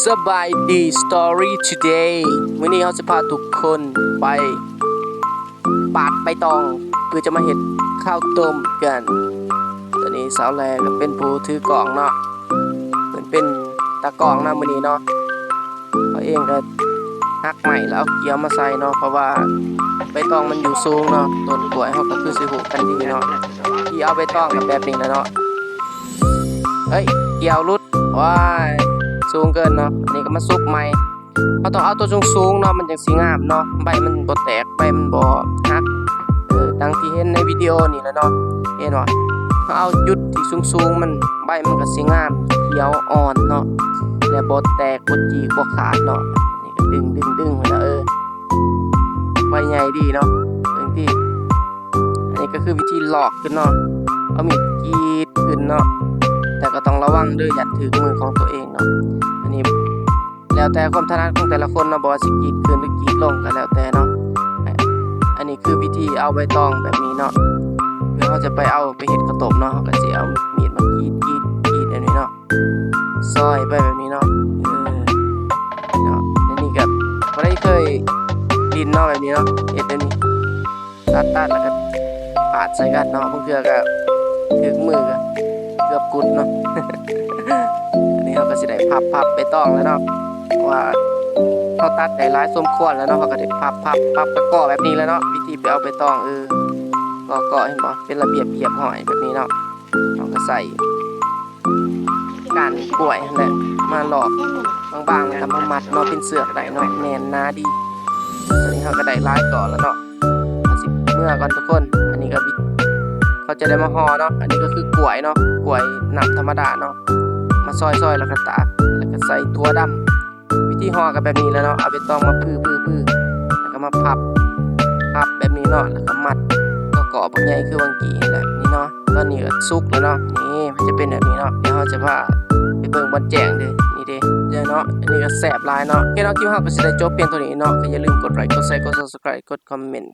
สบายดี Story Today มื้อนี้เราจะพาทุกคนไป ปาดใบตองเพื่อจะมาเห็ดข้าวต้มกัน ตอนนี้สาวแลก็เป็นผู้ถือกล่องเนาะเหมือนเป็นตากล่องนะมือนี้เนาะเขาเองก็หักใหม่แล้วเอาเกี๊ยวมาใส่เนาะเพราะว่าใบตองมันอยู่สูงเนาะต้นกล้วยเขาก็คือสิหูกันดีเนาะที่เอาใบตองกับแบบนี้นะเนาะเฮ้ยเกี่ยวรุดว้าย สูงเกินเนาะอันนี้ก็มาซุกใหม่เขาต้องเอาตัวสูงๆเนาะมันจังสิงามเนาะใบมันบ่แตกใบมันบ่หักเออดังที่เห็นในวิดีโอนี่แหละเนาะเห็นบ่เขาเอาจุดที่สูงๆมันใบมันก็สิงามเขียวอ่อนเนาะและบ่แตกบ่จีบ่ขาดเนาะนี่ก็ดึงดึงดึงแล้วเออใบใหญ่ดีเนาะเรื่องที่อันนี้ก็คือวิธีหลอกขึ้นเนาะเอามีดกรีดขึ้นเนาะ็ต้องระวังด้วยอย่าถือมือของตัวเองเนาะอันนี้แล้วแต่ความถนัดของแต่ละคนเนาะบอสิกีดขึ้นหรือกีดลงก็แล้วแต่เนาะอันนี้คือวิธีเอาใบตองแบบนี้เนาะเพื่อเขาจะไปเอาไปเห็ดข้าวต้มเนาะเขาก็จะเอามีดมากรีดกรีดกรีดแบบนี้เนาะซอยไปแบบนี้เนาะเออเนาะอันนี้ก็บ่ได้เคยดินเนาะแบบนี้เนาะเห็ดแบบนี้ตัดตัดแล้วก็ปาดใส่กันเนาะบางเทื่อก็ถึงมือก็เกือบกุดเนาะ อันนี้เราก็สิได้พับพับไปต้องแล้วเนาะว่าเขาตัดได้หลายส้มควรแล้วเนาะเขาก็ได้พับพับพับไปก่อแบบนี้แล้วเนาะวิธีไปเอาไปต้องเออก่อก่อเห็นบ่เป็นระเบียบเรียบหอยแบบนี้เนาะเราก็ใส่การกล้วยนั่นแหละมาหลอกบางๆแล้วก็มามัดเนาะเป็นเสือกได้เนาะแน่นหนาดีตอนนี้เขาก็ได้หลายก่อนแล้วเนาะเอาสิเมื่อก่อนทุกคน อันนี้ก็ เขาจะได้มาห่อเนาะ อันนี้ก็คือกล้วยเนาะ กล้วยน้ำธรรมดาเนาะ มาซอยๆแล้วก็ตากแล้วก็ใส่ตัวดำวิธีห่อกับแบบนี้แล้วเนาะ เอาไปตองมาพื้อๆๆแล้วก็มาพับ พับแบบนี้เนาะ แล้วก็มัด ก็เกาะบางใหญ่คือบางกี่แหละนี่เนาะ ตอนนี้ก็สุกแล้วเนาะ นี่มันจะเป็นแบบนี้เนาะ เดี๋ยวเราจะพาไปเบิ่งบนแจงเด้นี่เด้เดี๋ยวเนาะ อันนี้ก็แสบลายเนาะโอเคเนาะคลิปเราก็สิได้จบเพียงเท่านี้เนาะก็อย่าลืมกดไลค์ กดแชร์ กด Subscribe กดคอมเมนต์